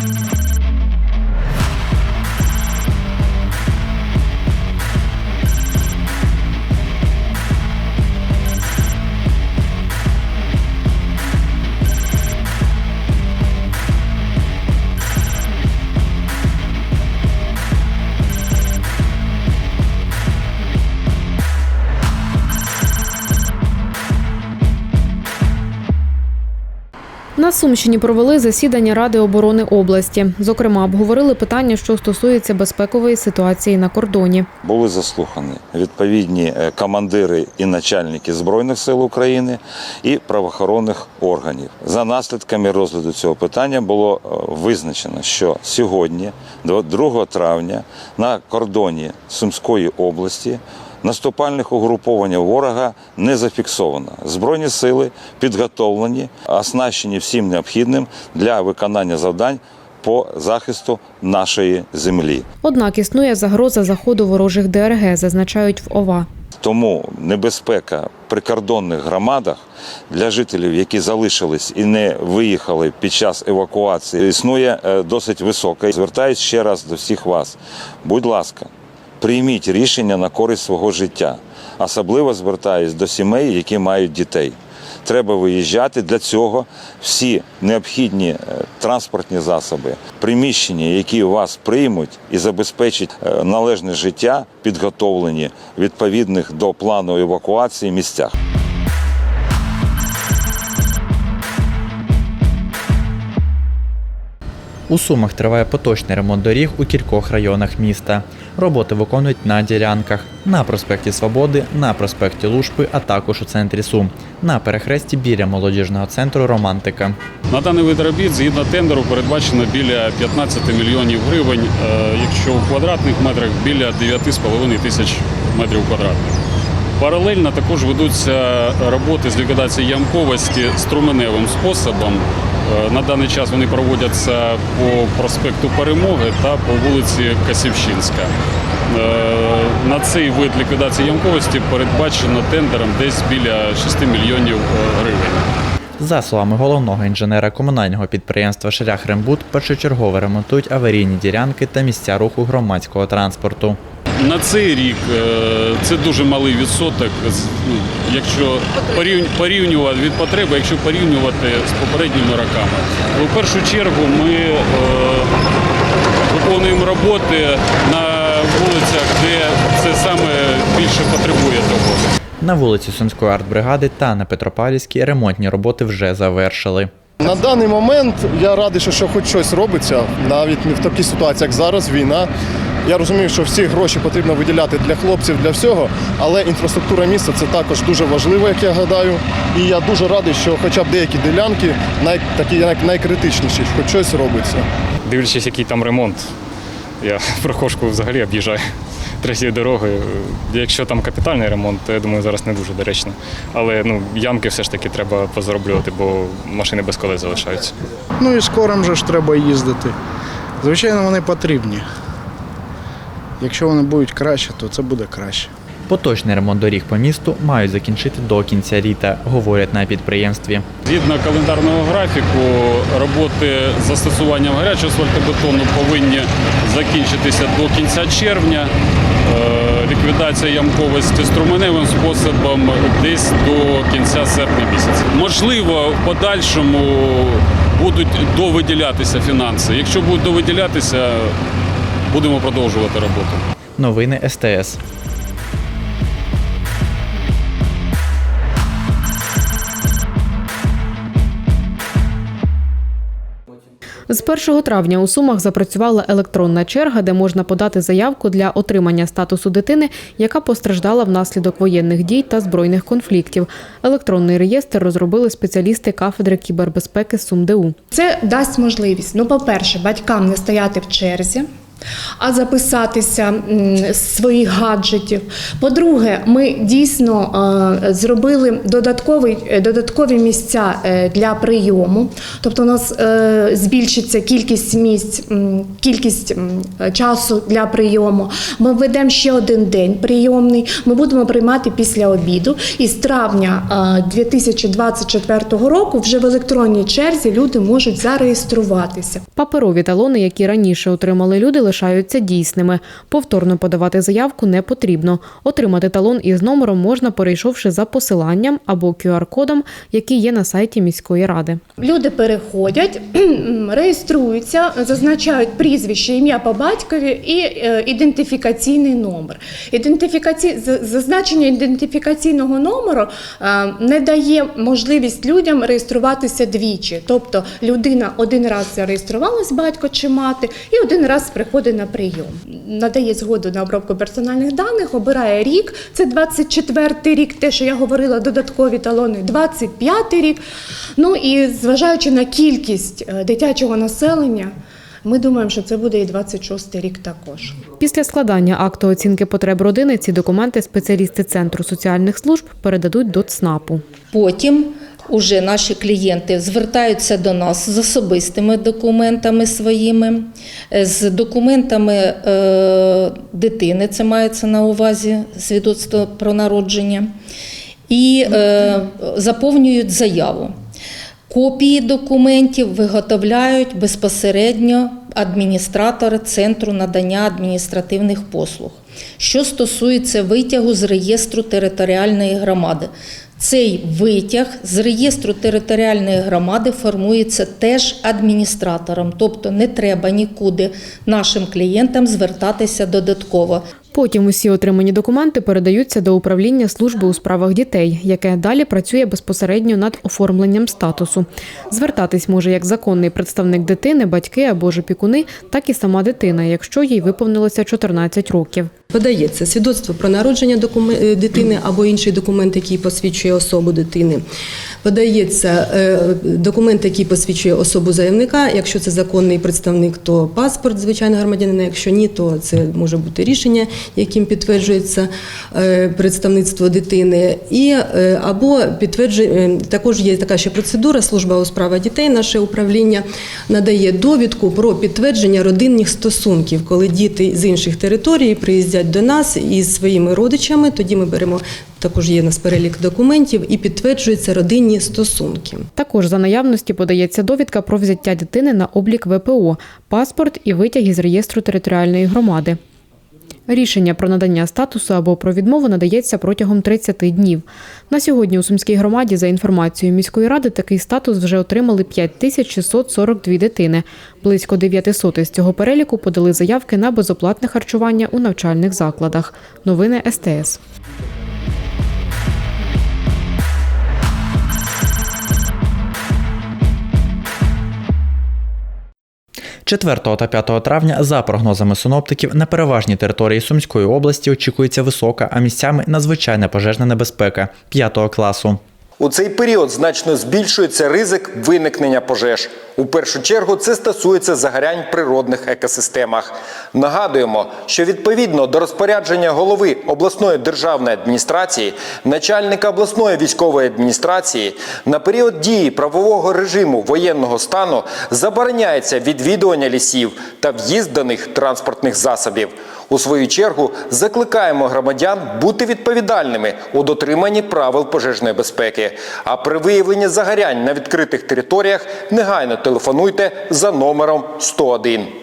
you На Сумщині провели засідання Ради оборони області. Зокрема, обговорили питання, що стосується безпекової ситуації на кордоні. були заслухані відповідні е, командири і начальники збройних сил України і правоохоронних органів. За наслідками розгляду цього питання було е, визначено, що сьогодні, 2 травня, на кордоні Сумської області. Наступальних угруповань ворога не зафіксовано. Збройні сили підготовлені, оснащені всім необхідним для виконання завдань по захисту нашої землі. Однак існує загроза заходу ворожих ДРГ, зазначають в ОВА. Тому небезпека в прикордонних громадах для жителів, які залишились і не виїхали під час евакуації, існує е, досить висока. Звертаюсь ще раз до всіх вас. Будь ласка, прийміть рішення на користь свого життя. Особливо звертаюсь до сімей, які мають дітей. Треба виїжджати для цього всі необхідні е, транспортні засоби, приміщення, які вас приймуть і забезпечать е, належне життя, підготовлені відповідних до плану евакуації місцях. У Сумах триває поточний ремонт доріг у кількох районах міста. Роботи виконують на ділянках на проспекті Свободи, на проспекті Лушпи, а також у центрі Сум, на перехресті біля молодіжного центру Романтика. На даний вид робіт згідно тендеру передбачено біля 15 мільйонів гривень, е, якщо у квадратних метрах біля 9,5 тисяч метрів квадратних. Паралельно також ведуться роботи з ліквідації ямковості струменевим способом. Е, На даний час вони проводяться по проспекту Перемоги та по вулиці Касівщинська. Е, На цей вид ліквідації ямковості передбачено тендером десь біля 6 мільйонів е, гривень. За словами головного інженера комунального підприємства Шлях Рембут, першочергово ремонтують аварійні ділянки та місця руху громадського транспорту. На цей рік е, це дуже малий відсоток, ну, якщо порівню- порівнювати від потреби, якщо порівнювати з попередніми роками. У першу чергу ми е, виконуємо роботи на вулицях, де це саме більше потребує того. На вулиці Сумської артбригади та на Петропавлівській ремонтні роботи вже завершили. На даний момент я радий, що хоч щось робиться, навіть не в такій ситуації, як зараз, війна. Я розумію, що всі гроші потрібно виділяти для хлопців, для всього, але інфраструктура міста це також дуже важливо, як я гадаю. І я дуже радий, що хоча б деякі ділянки, най, такі най, найкритичніші, хоч щось робиться. дивлячись, який там ремонт, я прохожку взагалі об'їжджаю третьою дорогою. Якщо там капітальний ремонт, то я думаю, зараз не дуже доречно. Але ну, ямки все ж таки треба позароблювати, бо машини без колес залишаються. Ну і скорим же ж треба їздити. Звичайно, вони потрібні. Якщо вони будуть краще, то це буде краще. Поточний ремонт доріг по місту мають закінчити до кінця літа, говорять на підприємстві. Згідно календарного графіку, роботи з застосуванням гарячого асфальтобетону повинні закінчитися до кінця червня. Е, Ліквідація ямковості струменевим способом десь до кінця серпня місяця. Можливо, в подальшому будуть довиділятися фінанси. Якщо будуть довиділятися, будемо продовжувати роботу. Новини СТС. З 1 травня у Сумах запрацювала електронна черга, де можна подати заявку для отримання статусу дитини, яка постраждала внаслідок воєнних дій та збройних конфліктів. Електронний реєстр розробили спеціалісти кафедри кібербезпеки СумДУ. Це дасть можливість, ну, по-перше, батькам не стояти в черзі. А записатися своїх гаджетів. По-друге, ми дійсно е, зробили додатковий, е, додаткові місця е, для прийому. Тобто у нас збільшиться кількість місць, кількість часу для прийому. Ми введемо ще один день прийомний. Ми будемо приймати після обіду. І з травня е, 2024 року вже в електронній черзі люди можуть зареєструватися. Паперові талони, які раніше отримали люди, лишаються дійсними. Повторно подавати заявку не потрібно. Отримати талон із номером можна, перейшовши за посиланням або QR-кодом, який є на сайті міської ради. Люди переходять, реєструються, зазначають прізвище, ім'я по батькові і е, ідентифікаційний номер. Ідентифікаці... Зазначення ідентифікаційного номеру е, не дає можливість людям реєструватися двічі. Тобто людина один раз зареєструвалась, батько чи мати, і один раз приходить на прийом. Надає згоду на обробку персональних даних, обирає рік. Це 24-й рік, те, що я говорила, додаткові талони, 25-й рік. Ну і зважаючи на кількість е, дитячого населення, ми думаємо, що це буде і 26-й рік також. Після складання акту оцінки потреб родини ці документи спеціалісти Центру соціальних служб передадуть до ЦНАПу. Потім уже наші клієнти звертаються до нас з особистими документами своїми, е, з документами е, дитини, це мається на увазі свідоцтво про народження, і е, заповнюють заяву. Копії документів виготовляють безпосередньо адміністратори Центру надання адміністративних послуг. Що стосується витягу з реєстру територіальної громади, цей витяг з реєстру територіальної громади формується теж адміністратором, тобто не треба нікуди нашим клієнтам звертатися додатково. Потім усі отримані документи передаються до управління служби у справах дітей, яке далі працює безпосередньо над оформленням статусу. Звертатись може як законний представник дитини, батьки або ж опікуни, так і сама дитина, якщо їй виповнилося 14 років. Подається свідоцтво про народження е, дитини або інший документ, який посвідчує особу дитини. Подається е, документ, який посвідчує особу заявника. Якщо це законний представник, то паспорт звичайно громадянина. Якщо ні, то це може бути рішення, яким підтверджується е, представництво дитини. І е, або підтверджує е, також є така ще процедура. Служба у справах дітей, наше управління надає довідку про підтвердження родинних стосунків, коли діти з інших територій приїздять до нас із своїми родичами. Тоді ми беремо також є нас перелік документів і підтверджуються родинні стосунки. Також за наявності подається довідка про взяття дитини на облік ВПО, паспорт і витяг із реєстру територіальної громади. Рішення про надання статусу або про відмову надається протягом 30 днів. На сьогодні у Сумській громаді, за інформацією міської ради, такий статус вже отримали 5642 дитини. Близько 900 з цього переліку подали заявки на безоплатне харчування у навчальних закладах. Новини СТС. 4 та 5 травня, за прогнозами синоптиків, на переважній території Сумської області очікується висока, а місцями надзвичайна пожежна небезпека 5 класу. У цей період значно збільшується ризик виникнення пожеж. У першу чергу це стосується загорянь в природних екосистемах. Нагадуємо, що відповідно до розпорядження голови обласної державної адміністрації, начальника обласної військової адміністрації на період дії правового режиму воєнного стану забороняється відвідування лісів та в'їзд до них транспортних засобів. У свою чергу закликаємо громадян бути відповідальними у дотриманні правил пожежної безпеки. А при виявленні загорянь на відкритих територіях негайно телефонуйте за номером 101.